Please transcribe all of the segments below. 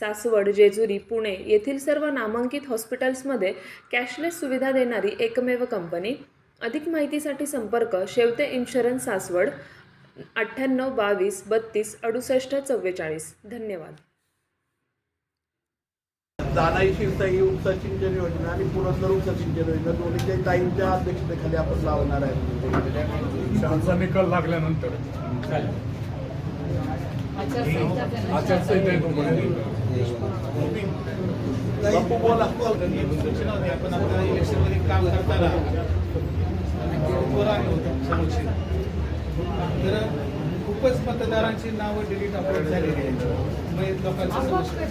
सासवड जेजुरी पुणे येथील सर्व नामांकित हॉस्पिटल्समध्ये कॅशलेस सुविधा देणारी एकमेव कंपनी. अधिक माहितीसाठी संपर्क शेवते इन्शुरन्स सासवड अठ्ठ्याण्णव बावीस बत्तीस अडुसष्ट चव्वेचाळीस. धन्यवाद. दानाई शिवसाई उपसा सिंचन योजना आणि पुरंदर उपसा सिंचन योजना दोन्ही ताईंच्या अध्यक्षतेखाली आपण लावणार आहे. निकाल लागल्यानंतर. आचारसंहिता बापू बोला आपण आपल्या इलेक्शनमध्ये काम करताना वर आले होते समक्ष तर खूपच मतदारांची नावं डिलीट अपलोड झालेली आहेत मग लोकांच्या समस्या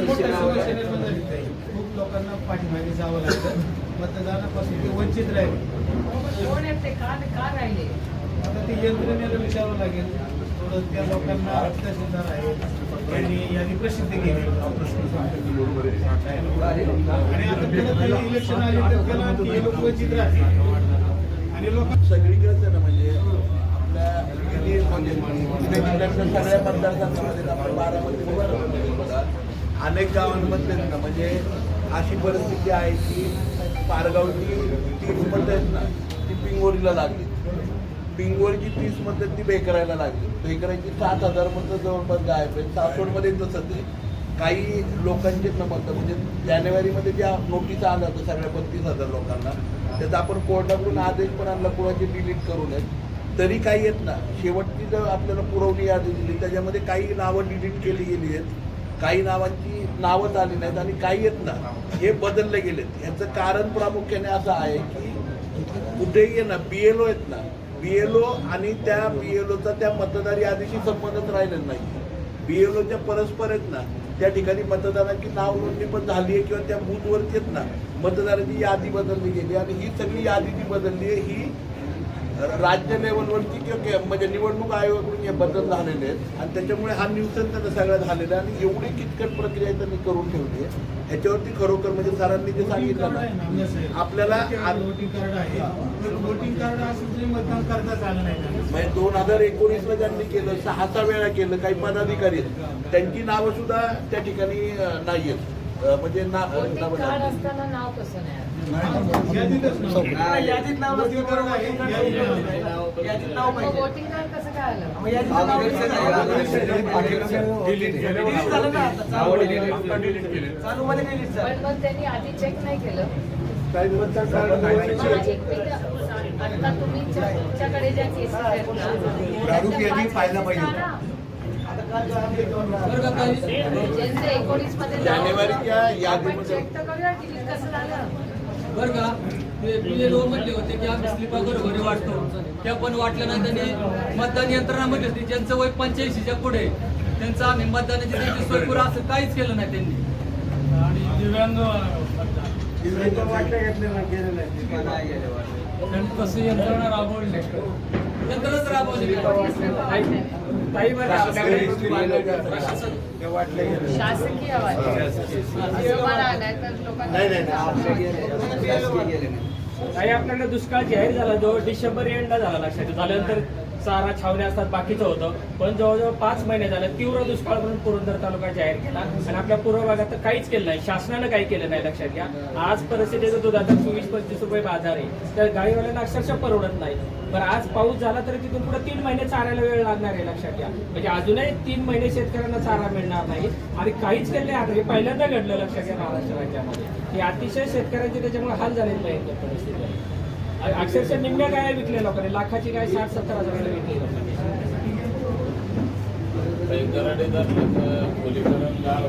मोठ्या समस्येने बदलली आहे. खूप लोकांना पाठीमागे जावं लागतं मतदानापासून ते वंचित राहिले कोण ते का का आता ते यंत्रणेला विचारावं लागेल थोडं त्या लोकांना तहसीलदार आहे त्यांनी यादी प्रसिद्ध केली. आणि आता परत इलेक्शन आले तर त्याला लोक वंचित राहतील. आणि लोक सगळीकडेच ना म्हणजे आपल्या सगळ्या मतदारसंघामध्ये आपण बारामती अनेक गावांमध्ये ना म्हणजे अशी परिस्थिती आहे की पारगावची तीस मतं आहेत ना ती पिंगोरीला लागली. पिंगोरची तीस मतं ती बेकरायला लागली. बेकरायची सात हजार मतं जवळपास गायब आहे. सासवडमध्ये तसं ते काही लोकांचे न म्हणजे जानेवारीमध्ये ज्या नोटीस आल्या होत्या सगळ्या बत्तीस हजार लोकांना त्याचा आपण कोर्टाकडून आदेश पण आणला कुणाचे डिलीट करू नयेत. तरी काही येत ना शेवटची जर आपल्याला पुरवणी यादी दिली त्याच्यामध्ये काही नावं डिलीट केली गेली आहेत. काही नावांची नावंच आली नाहीत आणि काही येत ना हे बदलले गेलेत. ह्याचं कारण प्रामुख्याने असं आहे की कुठेही आहे ना बी एल ओ आहेत ना बी एल ओ आणि त्या बी एल ओचा त्या मतदार यादीशी संबंधच राहिलेला नाही. बी एल ओच्या परस्पर आहेत ना त्या ठिकाणी मतदारांची नाव नोंदणी पण झाली आहे किंवा त्या बूथवरती आहेत ना मतदारांची यादी बदलली गेली आणि ही सगळी यादी जी बदलली आहे ही राज्य लेवलवरती किंवा के- म्हणजे निवडणूक आयोगाकडून हे बदल झालेले आहेत. आणि त्याच्यामुळे हा न्यूसन त्यांना सगळा झालेला आहे. आणि एवढी किचकट प्रक्रिया त्यांनी करून ठेवली आहे. ह्याच्यावरती खरोखर म्हणजे सरांनी जे सांगितलं ना आपल्याला आज- वोटिंग कार्ड आहे. तर वोटिंग कार्ड असून तरी मतदान करताच आलं नाही. म्हणजे दोन हजार एकोणीसला ज्यांनी केलं सहा सहा वेळा केलं काही पदाधिकारी आहेत. त्यांची नावं सुद्धा त्या ठिकाणी नाही आहेत म्हणजे नावं- असताना नाव कसं नाही वोटिंग कार्ड आहे, यादीत नव्हतं. यादीत नाव मग पाहिजे. वोटिंग कार्ड कसं काय आलं? मग यादीत नाव डिलीट डिलीट झालं ना आता. चालू डिलीट केले. चालू मध्ये डिलीट पण झालं मग त्यांनी आधी चेक नाही केलं. मला. एक मिनिट, आता तुम्ही ज्या- तुमच्याकडे ज्या केसेस आहेत ना प्रारूप यादी त्याच्या पाहायला पाच पाहिजे. ज्यांचं एकोणीसमध्ये जानेवारीच्या यादीमध्ये- चेक तर करूया डिलीट कसं झालं. बरं का? ते BLO म्हणले होते की आम्ही स्लिपा घरोघरी वाटतो. त्या पण वाटल्या नाही. त्यांनी मतदान यंत्रणा म्हटली होती. ज्यांचं वय पंच्याऐंशीच्या पुढे त्यांचं आम्ही मतदानाची त्यांची सोय पुरं असं काहीच केलं नाही त्यांनी. आणि दिव्यांग. त्यांनी तसं यंत्रणा राबवली यंत्रणाच राबवली. शासकीय मला आलंय तर. काही आपल्याकडे दुष्काळ जाहीर झाला जो डिसेंबर एंडला झाला लक्षात. झाल्यानंतर चारा छावण्या असतात बाकीचं होतं. पण जवळजवळ पाच महिने झाले तीव्र दुष्काळ म्हणून पुरंदर तालुका जाहीर केला. आणि आपल्या पूर्व भागात तर काहीच केलं नाही. शासनानं काही केलं नाही लक्षात घ्या. आज परिस्थितीचं दुधाचा चोवीस पंचवीस रुपये बाजार आहे. तर गाडीवाल्यांना अक्षरशः परवडत नाही. पण आज पाऊस झाला तरी तिथून पुढे तीन महिने चारायला वेळ लागणार आहे लक्षात घ्या. म्हणजे अजूनही तीन महिने शेतकऱ्यांना चारा मिळणार नाही. आणि काहीच केलं नाही हे पहिल्यांदा घडलं लक्षात घ्या महाराष्ट्र राज्यामध्ये. हे अतिशय शेतकऱ्यांचे त्याच्यामुळे हाल झालेले आहेत परिस्थिती अक्षरशः निम्म्या गाय विकल्या लोकांनी. लाखाची गाय साठ सत्तर हजाराला विकली लोकांनी.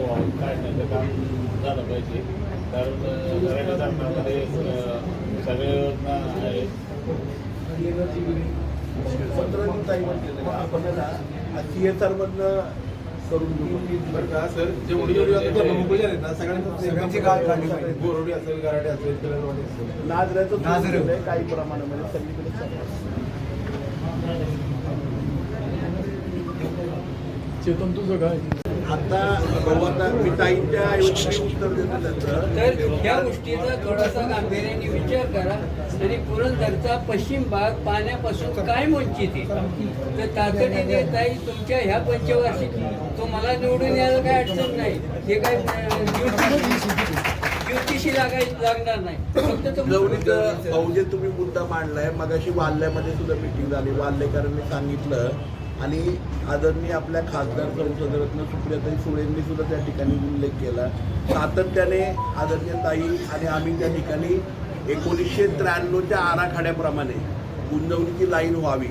वाहून काढण्याचं काम झालं पाहिजे. कारण सगळ्या योजना आहेत सतरा दिवस ताई म्हटलेलं आहे. आपण ना सी एस आर मधनं करून देऊ. बरं का सर? जे ओढीओढी आता जे मुंबईला आहेत ना सगळ्यांना सगळ्यांची गाळ काढली पाहिजे. बोरवडी असेल गराडे असेल किरणवाडी असेल. नाजऱ्याचं सुरू केलंय काही प्रमाणामध्ये सगळीकडे. चेतन तुझं काय? आता भाऊ आता मी ताईंच्या ऐवजी उत्तर देतो त्याचं. तर ह्या गोष्टीचा थोडासा गांभीर्याने विचार करा. आणि पुरंदरचा पश्चिम भाग पाण्यापासून काय वंचित आहे. तर तातडीने ताई तुमच्या ह्या पंचवार्षिक तो मला निवडून यायला काही अडचण नाही. हे काय लागाय लागणार नाही. फक्त तुम्ही मुद्दा मांडलाय. मगाशी वाल्ल्यामध्ये सुद्धा मिटिंग झाली. वाल्लेकरांनी सांगितलं आणि आदरणीय आपल्या खासदार संसदरत्न सुप्रियाताई सुळेंनी सुद्धा त्या ठिकाणी उल्लेख केला. सातत्याने आदरणीय ताई आणि आम्ही त्या ठिकाणी एकोणीसशे त्र्याण्णवच्या आराखड्याप्रमाणे गुंजवणीची लाईन व्हावी.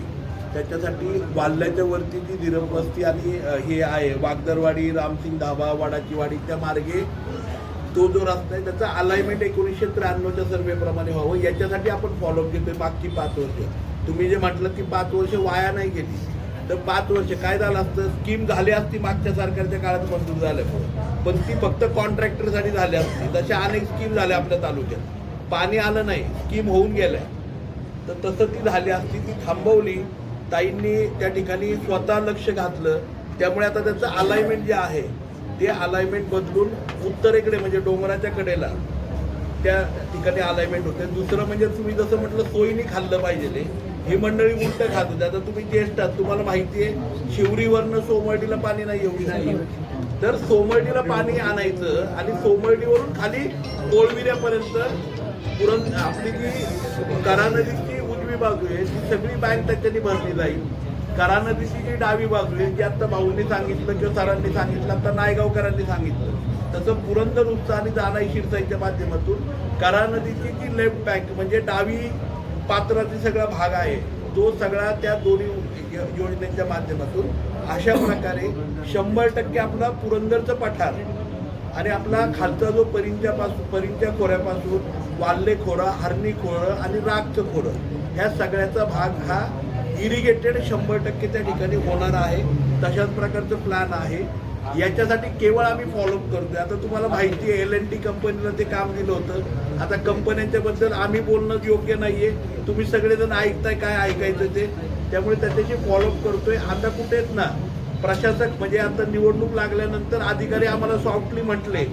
त्याच्यासाठी वाल्ल्याच्या वरती जी धीरपस्ती आणि हे आहे वागदरवाडी रामसिंग धाबा वाडाची वाडी त्या मार्गे तो जो रस्ता आहे त्याचा अलाइनमेंट एकोणीसशे त्र्याण्णवच्या सर्वेप्रमाणे व्हावं. याच्यासाठी आपण फॉलोअप घेतोय मागची पाच वर्ष. तुम्ही जे म्हटलं की पाच वर्ष वाया नाही गेली. तर पाच वर्ष काय झालं असतं? स्कीम झाली असती मागच्या सरकारच्या काळात मंजूर झाल्या पण ती फक्त कॉन्ट्रॅक्टरसाठी झाली असती. तशा अनेक स्कीम झाल्या आपल्या तालुक्यात. पाणी आलं नाही. स्कीम होऊन गेल्या. तर तसं ती झाली असती ती थांबवली. ताईंनी त्या ठिकाणी स्वतः लक्ष घातलं. त्यामुळे आता त्याचं अलाइनमेंट जे आहे ते अलाइनमेंट बदलून उत्तरेकडे म्हणजे डोंगराच्या कडेला त्या ठिकाणी अलाइनमेंट होते. दुसरं म्हणजे तुम्ही जसं म्हटलं सोयीने खाल्लं पाहिजे ही मंडळी उलट खात होती. आता तुम्ही ज्येष्ठ आहात तुम्हाला माहिती आहे शिवरीवरनं सोमर्डीला पाणी नाही येऊ नाही. तर सोमर्डीला पाणी आणायचं आणि सोमर्डीवरून खाली कोळविऱ्यापर्यंत पुरण आपली जी करा नदीची उजवी बाजू आहे ती सगळी बँक त्याच्यानी भरली जाईल. करा नदीची जी डावी बाजू आहे जी आता भाऊंनी सांगितलं किंवा सरांनी सांगितलं आता नायगावकरांनी सांगितलं. तसं पुरंदर उत्साह आणि जानाई शिरसाईच्या माध्यमातून. करा नदीची जी लेफ्ट बँक म्हणजे डावी पात्राचा सगळा भाग आहे तो सगळा त्या दोन्ही योजनेच्या माध्यमातून अशा प्रकारे शंभर टक्के आपला पुरंदरचं पठार आणि आपला खालचा जो परिंच्या पासून परिंच्या खोऱ्यापासून वाल्ले खोरा हरणी खोरं आणि रागचं खोरं ह्या सगळ्याचा भाग हा इरिगेटेड शंभर टक्के त्या ठिकाणी होणार आहे. तशाच प्रकारचं प्लॅन आहे. याच्यासाठी केवळ आम्ही फॉलोअप करतोय. आता तुम्हाला माहिती आहे एल एन टी कंपनीला ते काम दिलं होतं. आता कंपन्यांच्या बद्दल आम्ही बोलणं योग्य नाहीये. तुम्ही सगळेजण ऐकताय काय ऐकायचं ते. त्यामुळे त्याच्याशी फॉलोअप करतोय. आता कुठे आहेत ना प्रशासक म्हणजे आता निवडणूक लागल्यानंतर अधिकारी आम्हाला सॉफ्टली म्हटले.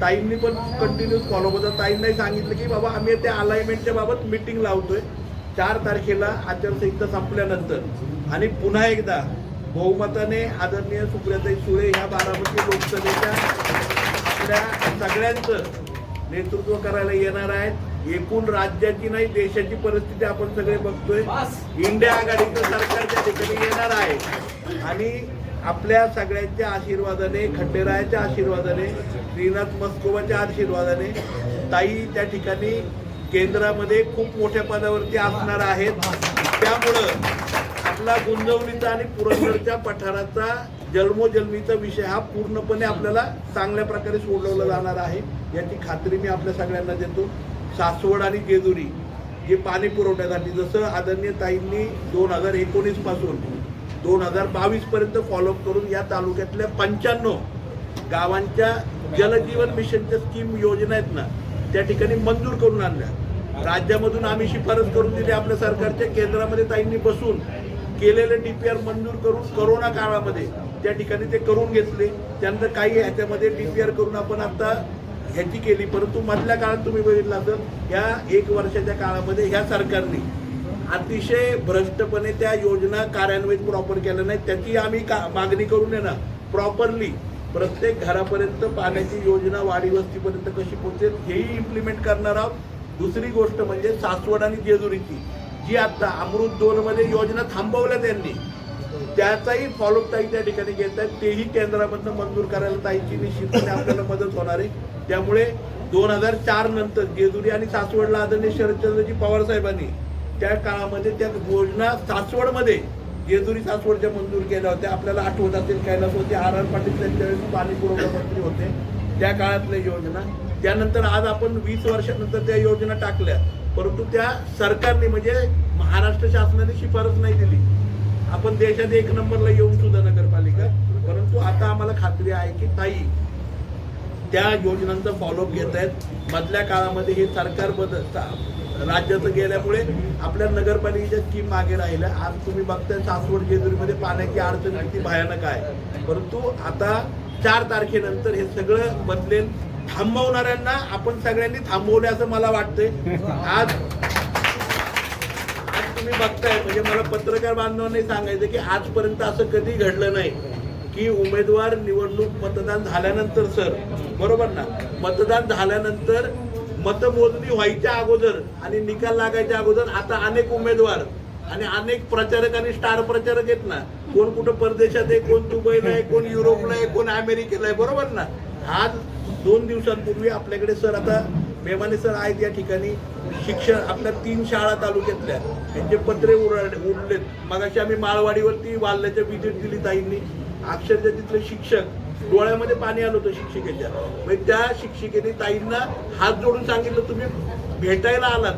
ताईंनी पण कंटिन्यूस फॉलो होता ताईंनाही सांगितलं की बाबा आम्ही त्या अलाइनमेंटच्या बाबत मिटिंग लावतोय. चार तारखेला आचारसंहिता संपल्यानंतर. आणि पुन्हा एकदा बहुमताने आदरणीय सुप्रियाताई सुळे ह्या बारामती लोकसभेच्या आपल्या सगळ्यांचं नेतृत्व करायला येणार आहेत. एकूण राज्याची नाही देशाची परिस्थिती आपण सगळे बघतोय. इंडिया आघाडीचं सरकार त्या ठिकाणी येणार आहे आणि आपल्या सगळ्यांच्या आशीर्वादाने खंडेरायाच्या आशीर्वादाने श्रीनाथ मस्कोबाच्या आशीर्वादाने ताई त्या ठिकाणी केंद्रामध्ये खूप मोठ्या पदावरती असणार आहेत. त्यामुळं आपला गुंजवणीचा आणि पुरंदरच्या पठाराचा जन्मोजन्मीचा विषय हा पूर्णपणे आपल्याला चांगल्या प्रकारे सोडवला जाणार आहे. याची खात्री मी आपल्या सगळ्यांना देतो. सासवड आणि जेजुरी जे पाणी पुरवठ्यासाठी जसं आदरणीय ताईंनी दोन हजार एकोणीसपासून दोन हजार बावीसपर्यंत फॉलोअप करून या तालुक्यातल्या पंच्याण्णव गावांच्या जलजीवन मिशनच्या स्कीम योजना आहेत ना त्या ठिकाणी मंजूर करून आणल्या. राज्यामधून आम्ही शिफारस करून दिली आपल्या सरकारच्या केंद्रामध्ये ताईंनी बसून. केलेलं डी पी आर मंजूर करून करोना काळामध्ये त्या ठिकाणी ते करून घेतले. त्यानंतर काही ह्याच्यामध्ये डी पी आर करून आपण आता ह्याची केली. परंतु मधल्या काळात तुम्ही बघितला तर ह्या एक वर्षाच्या काळामध्ये ह्या सरकारने अतिशय भ्रष्टपणे त्या योजना कार्यान्वित प्रॉपर केल्या नाही त्याची आम्ही का मागणी करून आहे ना प्रॉपरली प्रत्येक घरापर्यंत पाण्याची योजना वाडी वस्तीपर्यंत कशी पोहोचेल हेही इम्प्लिमेंट करणार आहोत. दुसरी गोष्ट म्हणजे सासवड आणि जेजुरीची. जी आता अमृत दोन मध्ये योजना थांबवल्या त्यांनी त्याचाही फॉलोअप ताई त्या ठिकाणी घेत आहेत. तेही केंद्रामधनं मंजूर करायला ताईची निश्चितपणे आपल्याला मदत होणार आहे. त्यामुळे दोन हजार चार नंतर जेजुरी आणि सासवडला आदरणीय शरदचंद्रजी पवार साहेबांनी त्या काळामध्ये त्या योजना सासवडमध्ये जेजुरी सासवडच्या मंजूर केल्या होत्या. आपल्याला आठवत असेल कैलास होते आर आर पाटील त्यांच्यावेळेस पाणी पुरवठा मंत्री होते. त्या काळातल्या योजना. त्यानंतर आज आपण वीस वर्षानंतर त्या योजना टाकल्या. परंतु त्या सरकारने म्हणजे महाराष्ट्र शासनाने शिफारस नाही दिली. आपण देशात एक नंबरला येऊन सुद्धा नगरपालिका परंतु आता आम्हाला खात्री आहे की ताई त्या योजनांचा फॉलोअप घेत आहेत. मधल्या काळामध्ये हे सरकार बदल राज्याचं गेल्यामुळे आपल्या नगरपालिकेच्या स्कीम मागे राहिल्या. आज तुम्ही बघताय सासवड जेजुरीमध्ये पाण्याची अडचण किती भयानक आहे. परंतु आता चार तारखेनंतर हे सगळं बदलेल. थांबवणाऱ्यांना आपण सगळ्यांनी थांबवले असं मला वाटतंय. आज आज तुम्ही बघताय म्हणजे मला पत्रकार बांधवांनी सांगायचं की आजपर्यंत असं कधी घडलं नाही की उमेदवार निवडणूक मतदान झाल्यानंतर सर बरोबर ना? मतदान झाल्यानंतर मतमोजणी व्हायच्या अगोदर आणि निकाल लागायच्या अगोदर आता अनेक उमेदवार आणि अनेक प्रचारक आणि स्टार प्रचारक आहेत ना? कोण कुठं परदेशात आहे कोण दुबईला आहे कोण युरोपला आहे कोण अमेरिकेला आहे बरोबर ना? आज दोन दिवसांपूर्वी आपल्याकडे सर आता मेमाने सर आहेत या ठिकाणी. शिक्षण आपल्या तीन शाळा तालुक्यातल्या त्यांचे पत्रे उरड उरलेत. मगाशी आम्ही माळवाडीवरती वाल्ल्याच्या विजिट दिली ताईंनी. अक्षरशः तिथले शिक्षक डोळ्यामध्ये पाणी आलं होतं शिक्षिकेच्या. म्हणजे त्या शिक्षिकेने ताईंना हात जोडून सांगितलं तुम्ही भेटायला आलात.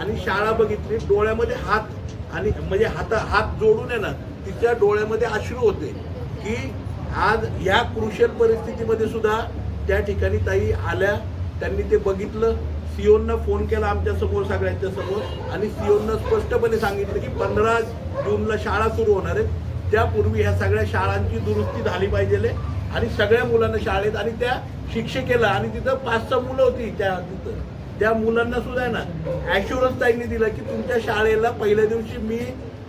आणि शाळा बघितली डोळ्यामध्ये हात आणि म्हणजे हाता हात जोडून आहे ना तिच्या डोळ्यामध्ये अश्रू होते की आज ह्या क्रुशल परिस्थितीमध्ये सुद्धा त्या ठिकाणी ताई आल्या त्यांनी ते बघितलं. सीओना फोन केला आमच्यासमोर सगळ्यांच्या समोर आणि सीओना स्पष्टपणे सांगितलं की पंधरा जूनला शाळा सुरू होणार आहेत त्यापूर्वी ह्या सगळ्या शाळांची दुरुस्ती झाली पाहिजे आणि सगळ्या मुलांना शाळेत आणि त्या शिक्षिकेला आणि तिथं पाच सहा मुलं होती त्या तिथं. त्या मुलांना सुद्धा आहे ना ॲश्युरन्स ताईंनी दिलं की तुमच्या शाळेला पहिल्या दिवशी मी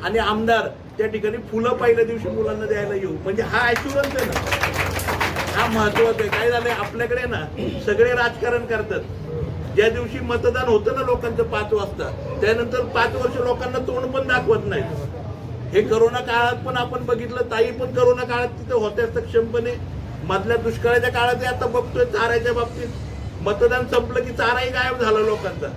आणि आमदार त्या ठिकाणी फुलं पहिल्या दिवशी मुलांना द्यायला येऊ. म्हणजे हा ॲश्युरन्स आहे ना. हा महत्त्वाचा आहे. काय झालंय आपल्याकडे ना सगळे राजकारण करतात. ज्या दिवशी मतदान होतं ना लोकांचं पाच वाजता त्यानंतर पाच वर्ष लोकांना तोंड पण दाखवत नाही हे करोना काळात पण आपण बघितलं ताई पण करोना काळात तिथे होत्या सक्षमपणे. मधल्या दुष्काळाच्या काळात आता बघतोय चाऱ्याच्या बाबतीत. मतदान संपलं की चाराही गायब झाला लोकांचा.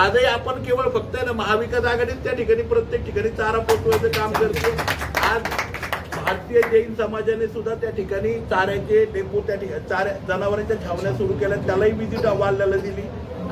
आजही आपण केवळ फक्त ना महाविकास आघाडीत त्या ठिकाणी प्रत्येक ठिकाणी चारा पोचवायचं काम करतो आज भारतीय जैन समाजाने सुद्धा त्या ठिकाणी चाऱ्याचे डेपो त्या ठिकाणी चाऱ्या जनावरांच्या छावण्या सुरू केल्या. त्यालाही विजिट वाल्याला दिली.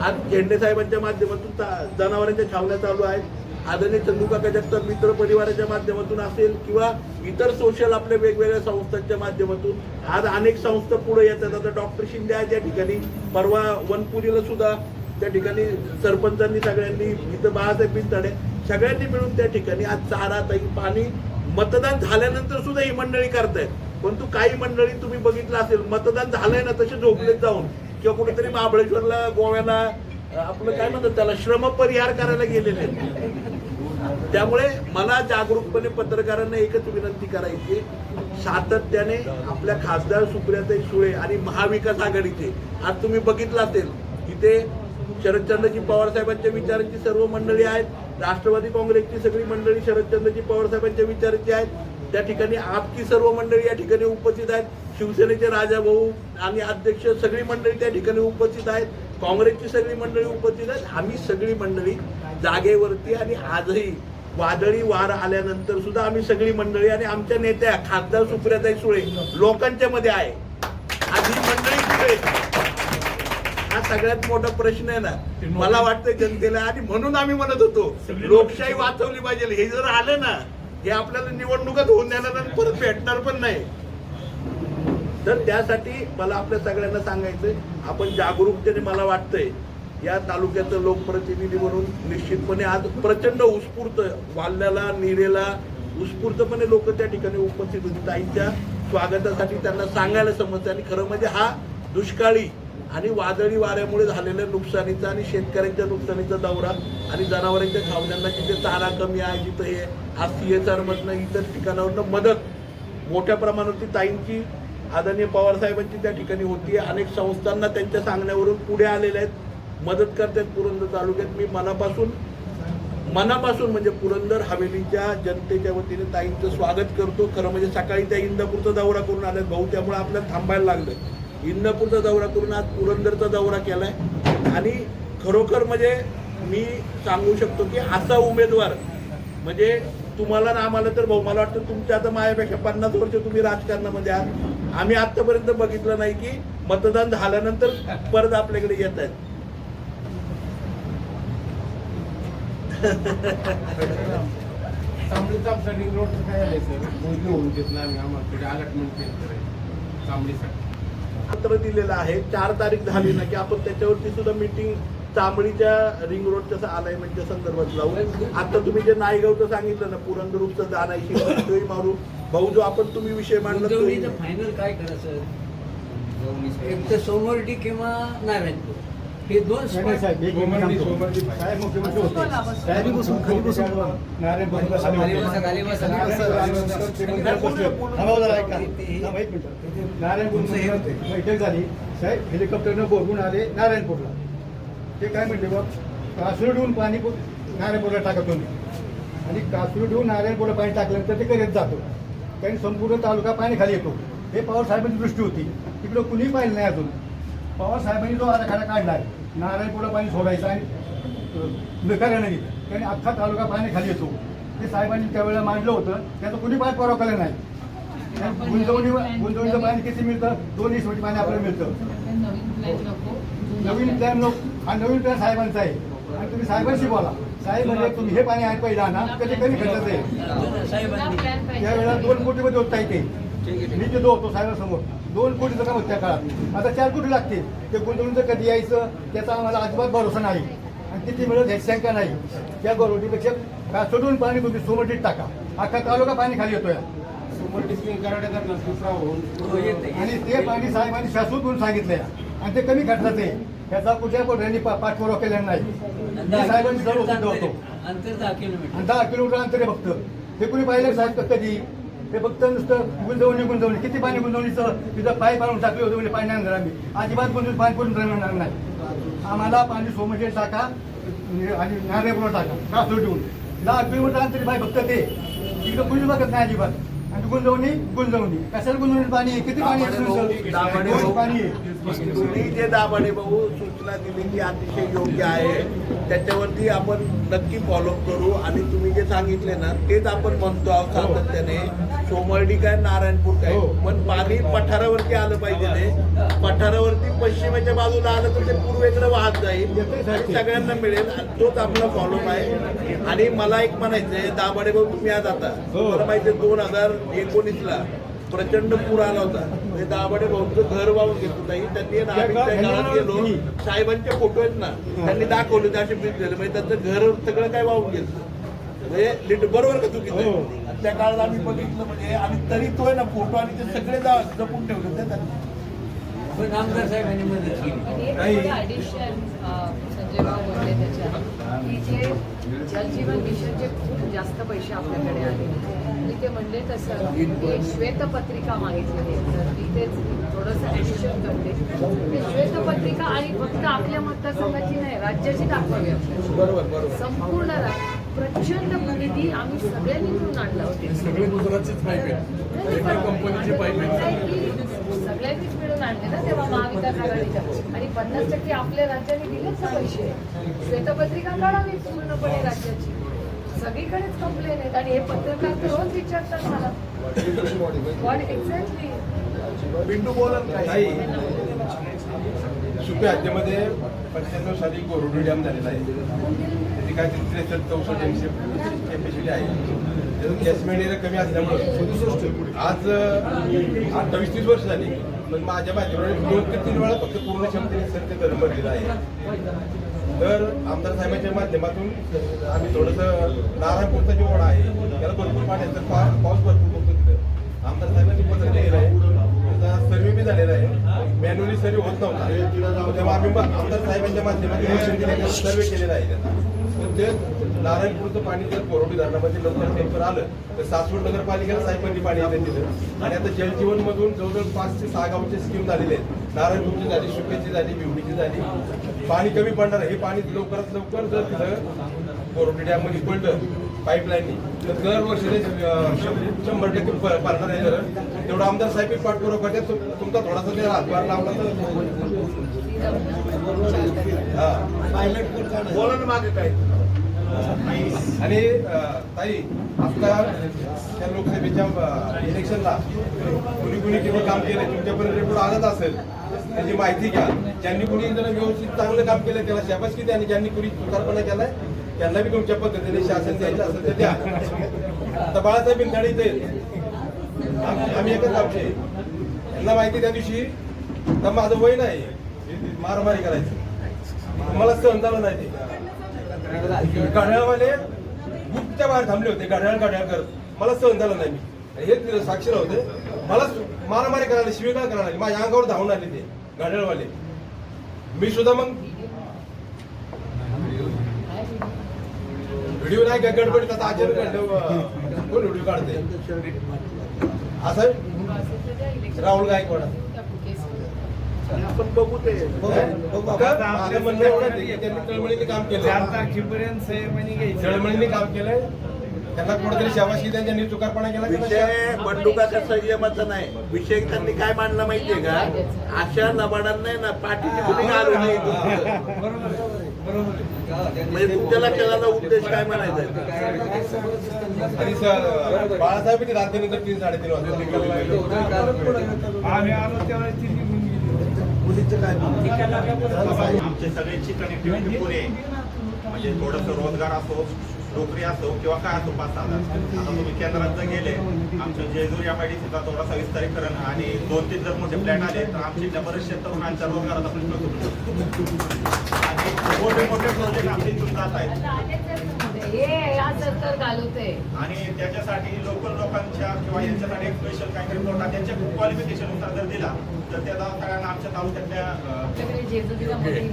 आज झेंडे साहेबांच्या माध्यमातून चा- जनावरांच्या छावण्या चालू आहेत. आदरणीय चंदूकाका जगताप मित्र परिवाराच्या माध्यमातून असेल किंवा इतर सोशल आपल्या वेगवेगळ्या संस्थांच्या माध्यमातून. आज अनेक संस्था पुढे येतात. आता डॉक्टर शिंदे आहेत या ठिकाणी. परवा वनपुरीला सुद्धा त्या ठिकाणी सरपंचांनी सगळ्यांनी इथं बाळासाहेब बिनताडे सगळ्यांनी मिळून त्या ठिकाणी आज चारा ताई पाणी मतदान झाल्यानंतर सुद्धा ही मंडळी करतायत. परंतु काही मंडळी तुम्ही बघितलं असेल मतदान झालंय ना तसे झोपलेत जाऊन. किंवा कुठेतरी महाबळेश्वरला गोव्याला आपलं काय म्हणतात त्याला श्रम परिहार करायला गेलेले आहेत. त्यामुळे मला जागरूकपणे पत्रकारांना एकच विनंती करायची सातत्याने आपल्या खासदार सुप्रियाताई सुळे आणि महाविकास आघाडीचे आज तुम्ही बघितलं असेल इथे शरदचंद्रजी पवार साहेबांच्या विचारांची सर्व मंडळी आहेत. राष्ट्रवादी काँग्रेसची सगळी मंडळी शरदचंद्रजी पवारसाहेबांच्या विचारांची आहेत. त्या ठिकाणी आपकी सर्व मंडळी या ठिकाणी उपस्थित आहेत. शिवसेनेचे राजाभाऊ आणि अध्यक्ष सगळी मंडळी त्या ठिकाणी उपस्थित आहेत. काँग्रेसची सगळी मंडळी उपस्थित आहेत. आम्ही सगळी मंडळी जागेवरती आणि आजही वादळी वार आल्यानंतर सुद्धा आम्ही सगळी मंडळी आणि आमच्या नेत्या खासदार सुप्रियाताई सुळे लोकांच्या मध्ये आहे. आणि मंडळी हा सगळ्यात मोठा प्रश्न आहे ना. मला वाटतं जनतेला आणि म्हणून आम्ही म्हणत होतो लोकशाही वाचवली पाहिजे. हे जर आलं ना हे आपल्याला निवडणुकात होऊन देणार आणि परत भेटणार पण नाही. तर त्यासाठी मला आपल्या सगळ्यांना सांगायचंय आपण जागरूकतेने मला वाटतंय या तालुक्याचं लोकप्रतिनिधी म्हणून निश्चितपणे आज प्रचंड उत्स्फूर्त वाल्याला निरेला उत्स्फूर्तपणे लोक त्या ठिकाणी उपस्थित होती. ताईंच्या स्वागतासाठी त्यांना सांगायला समजतं आणि खरं म्हणजे हा दुष्काळी आणि वादळी वाऱ्यामुळे झालेल्या नुकसानीचा आणि शेतकऱ्यांच्या नुकसानीचा दौरा आणि जनावरांच्या छावण्यांना जिथे चारा कमी आहे जिथं हे आज सी एच आरमधनं इतर ठिकाणावरनं मदत मोठ्या प्रमाणावरती ताईंची आदरणीय पवारसाहेबांची त्या ठिकाणी होती. अनेक संस्थांना त्यांच्या सांगण्यावरून पुढे आलेल्या आहेत. मदत करतात पुरंदर तालुक्यात. मी मनापासून मनापासून म्हणजे पुरंदर हवेलीच्या जनतेच्या वतीने ताईंचं स्वागत करतो. खरं म्हणजे सकाळी त्या इंदापूरचा दौरा करून आल्यात. भाऊ त्यामुळे आपल्याला थांबायला लागलं इंदापूरचा दौरा करून आज पुरंदरचा दौरा केलाय. आणि खरोखर म्हणजे मी सांगू शकतो की असा उमेदवार म्हणजे तुम्हाला ना आम्हाला तर भाऊ मला वाटतं तुमच्या आता माझ्यापेक्षा पन्नास वर्ष तुम्ही राजकारणामध्ये आहात. आम्ही आतापर्यंत बघितलं नाही की मतदान झाल्यानंतर परत आपल्याकडे येत आहेत. रोड काय आहे सर मोजणी होऊन नाही आम्ही आम्हाला अलॉटमेंट केली चांबडीसाठी पत्र दिलेलं आहे. चार तारीख झाली ना की आपण त्याच्यावरती सुद्धा मीटिंग चांबडीच्या रिंग रोडच्या अलाइनमेंटच्या संदर्भात लावू. आता तुम्ही जे नायगावचं सांगितलं ना पुरंदरूपचं जाणायची तोही मारू. भाऊ जो आपण तुम्ही विषय मांडला फायनल काय करायचं एक तर सोमवर्डी किंवा नारायणपूर. हे दोन होते. होते. बैठक झाली. साहेब हेलिकॉप्टरनं बोलवून आले. नारायणपूरला ते काय म्हणले बघ? कासुरडून पाणी नारायणपूरला टाकत तुम्ही आणि कासुरडून नारायणपूरला पाणी टाकल्यानंतर ते करत जातो. कारण संपूर्ण तालुका पाणी खाली येतो. हे पवार साहेबांची दृष्टी होती. तिकडं कुणीही पाहिलं नाही अजून. पवार साहेबांनी जो आराखडा काढलाय नारायणपूरला पाणी सोडायचं आणि बेकार नदी कारण अख्खा तालुका पाणी खाली येतो. ते साहेबांनी त्यावेळेला मांडलं होतं त्याचं कुणी पाठ परवा केलं नाही. गुंतवणी गुंतवणीचं पाणी किती मिळतं? दोन दिवसाची पाणी आपल्याला मिळतं. नवीन प्लॅन लोक हा नवीन प्लॅन साहेबांचा आहे. आणि तुम्ही साहेबांशी बोला. साहेब म्हणजे तुम्ही हे पाणी आहे पहिला ना कधी कमी खर्चाचं आहे त्यावेळेला दोन कोटीमध्ये होता येते मी तिथं होतो साहेबांसमोर. दोन कोटीचं काम होतं त्या काळात. आता चार कोटी लागते ते गुंतवणूक कधी यायचं त्याचा आम्हाला अजिबात भरोसा नाही. आणि किती मिळत ह्याची शंका नाही. त्या गरवटीपेक्षा का सोडून पाणी तुम्ही सोमटीत टाका. अख्खा तालुका पाणी खाली येतोय. हो, येते. आणि ते पाणी साहेबांनी शाश्वत म्हणून सांगितलंय. आणि ते कमी खर्चाचं आहे. त्याचा कुठल्या पण पाठपुरावा केलेला नाही. साहेबांनी सर्व होतो. दहा किलोमीटर. आणि दहा किलोमीटर अंतर आहे फक्त. हे कुणी पाहिलं साहेब कधी? हे फक्त नुसतं गुंतवणी गुंतवणी किती पाणी गुंतवणीचं तिथं पाय पाडून टाकले होते म्हणजे पाणी आणणार आम्ही. अजिबात गुंतवून पाणी पडून राहणार नाही. आम्हाला पाणी सोमशेर टाका म्हणजे आणि नारेपूर टाका. कासोड ठेवून. दहा किलोमीटर अंतर आहे बाय फक्त ते. तिकडं कुणी बघत नाही अजिबात. आणि गुंतवणी गुंतवणी कशाला गुंतवणी पाणी आहे? किती पाणी आहे? दाभाडे दोन भाऊ, पाणी आहे? तुम्ही जे दाभाडे भाऊ सूचना दिली ती अतिशय योग्य आहे. त्याच्यावरती आपण नक्की फॉलो करू. आणि तुम्ही जे सांगितले ना तेच आपण म्हणतो आहोत सातत्याने. सोमर्डी काय नारायणपूर काय? हो. पण पाणी पठारावरती आलं पाहिजे. ते पठारावरती पश्चिमेच्या बाजूला आलं तर ते पूर्वेकडे वाहत जाईल. सगळ्यांना मिळेल तोच आपला फॉलो आहे. आणि मला एक म्हणायचंय दाभाडे भाऊ तुम्ही आज आता हो. मला माहिती दोन हजार एकोणीसला प्रचंड पूर आला होता. म्हणजे दाभाडे भाऊचं घर वाहून घेत होता. त्यांनी काळात गेलो. साहेबांचे फोटो आहेत ना त्यांनी दाखवले ते असे बीज झाले. म्हणजे त्यांचं घर सगळं काय वाहून गेलं. म्हणजे लीट- बरोबर का चुकीचं? आणि त्या काळात आम्ही बघितलं म्हणजे आणि तरी तो आहे ना फोटो आणि ते सगळे जपून ठेवले पण आमदार साहेबांनी मदत केली. संजय भाऊ बोलले त्याच्यात की जे जलजीवन मिशनचे खूप जास्त पैसे आपल्याकडे आले. मी ते म्हणले तसं मी एक श्वेतपत्रिका मागितलेली आहे. तर मी तेच थोडंसं ॲडिशन करते. ते श्वेतपत्रिका आणि फक्त आपल्या मतदारसंघाची नाही राज्याची दाखवावी आपल्याला. संपूर्ण राज्य प्रचंड निधी आम्ही सगळ्यांनी मिळून आणला होते. सगळे गुजरातचीच पाईप आहे एका कंपनीची पाईप आहे सगळ्यांनीच मिळून आणले ना तेव्हा महाविकास आघाडीच्या. आणि पन्नास टक्के आपल्या राज्याने दिलेच ना पैसे. श्वेतपत्रिका काढावी पूर्णपणे राज्याची. सगळीकडेच कंप्लेन आहेत. आणि हे पत्रकार तर रोज विचारतात मला. पण एक्झॅक्टली बिंदू बोलत काय काही सुप्या हद्दीमध्ये पंच्याण्णव साली कोरोना डॅम झालेला आहे. त्याची काय तरी त्रेसष्ट चौसष्ट एमसी कॅपॅसिटी आहे. कॅशमेंट एरिया कमी असल्यामुळे आज अठ्ठावीस तीस वर्ष झाली पण माझ्या माध्यमाने दोन ते तीन वेळा फक्त पूर्ण क्षमतेने सत्य धर्म धरण भरलेलं आहे. तर आमदार साहेबांच्या माध्यमातून आम्ही थोडंसं नारायणपूरचा जो ओढा आहे त्याला भरपूर पाणी आहे तर पा- पाऊस भरपूर होतो तिथं. आमदार साहेबांनी पत्र लिहिलं आहे. त्याचा सर्वे बी झालेला आहे. मॅन्युअली सर्वे होत नव्हता. तेव्हा आम्ही आमदार साहेबांच्या माध्यमातून सर्वे केलेला आहे. त्याचा पण नारायणपूरचं पाणी जर कोरोडी धरणामध्ये लवकर टेम्पर आलं तर सासवड नगरपालिकेला साहेबांनी पाणी आलं तिथं आणि आता जलजीवन मधून जवळजवळ पाच ते सहा गावचे स्कीम झालेले आहेत. नारायणपूरची झाली शुक्याची झाली बिवडीची झाली. पाणी कमी पडणार हे पाणी लवकरात लवकर जर तिथं कोरोडी डॅममध्ये पडलं पाईपलाईननी तर दरवर्षी शंभर टक्के भरणार आहे धरण तेवढं आमदार साहेब पाठपुरावा करतात. तुम- तुमचा थोडासा ते हातभार लावला तर. हा. बोला ना मागे काय. आणि ताई आता त्या लोकसभेच्या इलेक्शनला कुणी कुणी किती काम केलं तुमच्यापर्यंत रिपोर्ट आलाच असेल त्याची माहिती घ्या. ज्यांनी कुणी जर व्यवस्थित चांगलं काम केलं त्याला शाबासकी द्या आणि ज्यांनी कुणी सुधारपणा केलाय त्यांना बी तुमच्या पद्धतीने शासन द्यायचं असेल तर द्या. आता बाळासाहेब बिंदाडे इथे आम्ही एकच आमचे. त्यांना यांना माहिती त्या दिवशी तर माझं वय नाही. मारामारी करायचं. मला सहन झालं नाही ते. घड्याळवाले गुप्त्या बाहेर थांबले होते घड्याळ घड्याळ करत. मला सहन झालं नाही मी. हे साक्षीला होते. मला मारामारी करायला शिवीगाळ करायला माझ्या अंगावर धावून आले ते घड्याळवाले मी सुद्धा मग व्हिडिओ नाही का गडबडीत? आता आचार्य काढलं कोण व्हिडिओ काढते असं राहुल गायकवाड. आपण बघू ते. त्यांनी तळमळीने काम चार केलं तारखेपर्यंत तळमळीने काम केलंय. त्यांना कुठेतरी शाबाशी द्या ज्यांनी चुकारपणा केला त्यांना विषय बंडुकाचा संयमाचा नाही. विषय त्यांनी काय मांडला माहितीये का? अशा लबाडांना ना पाठीची घालू नये. म्हणजे तुमच्या लक्षात आला उद्देश काय म्हणायचा आणि बाळासाहेबांनी रात्रीनंतर तीन साडेतीन वाजता. आम्ही आलो त्यावेळेस मुलीचं काय आमची सगळ्यांची कनेक्टिव्हिटी पुरे. आहे. म्हणजे थोडंसं रोजगार असो नोकरी असो किंवा काय असो पाच हजार आता तुम्ही केंद्रात जर गेले आमच्या जेजूर या पायडीचा थोडासा विस्तारीकरण आणि दोन तीन जर मोठे फ्लॅट आले तर आमच्या इथल्या बरेचशे तरुणांच्या रोजगाराचा प्रश्न सुटतो आणि मोठे मोठे प्रोजेक्ट आमच्या इथून जात आहेत. सरकार घालवते. आणि त्याच्यासाठी लोकल लोकांच्या किंवा यांच्यासाठी एक स्पेशल काहीतरी कोटा त्यांच्या क्वालिफिकेशननुसार जर दिला तर त्याचा सगळ्यांना आमच्या तालुक्यातल्या मोठी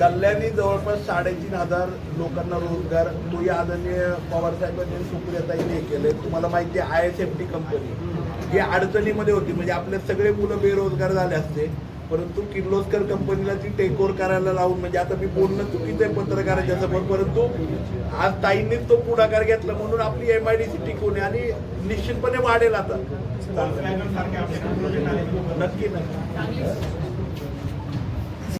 कल्याणी जवळपास साडेतीन हजार लोकांना रोजगार. तो या आदरणीय पवार साहेबांनी सुप्रियाताईने हे केले तुम्हाला माहिती आहे I S F T company जी अडचणीमध्ये होती. म्हणजे आपले सगळे मुलं बेरोजगार झाले असते. परंतु किर्लोस्कर कंपनीला ती टेक ओव्हर करायला लावून म्हणजे आता मी बोलणं चुकीचं आहे पत्रकाराच्या समोर परंतु आज ताईंनीच तो पुढाकार घेतला म्हणून आपली एम आय डी सी टिकून आहे आणि निश्चितपणे वाढेल आता. नक्की नक्की.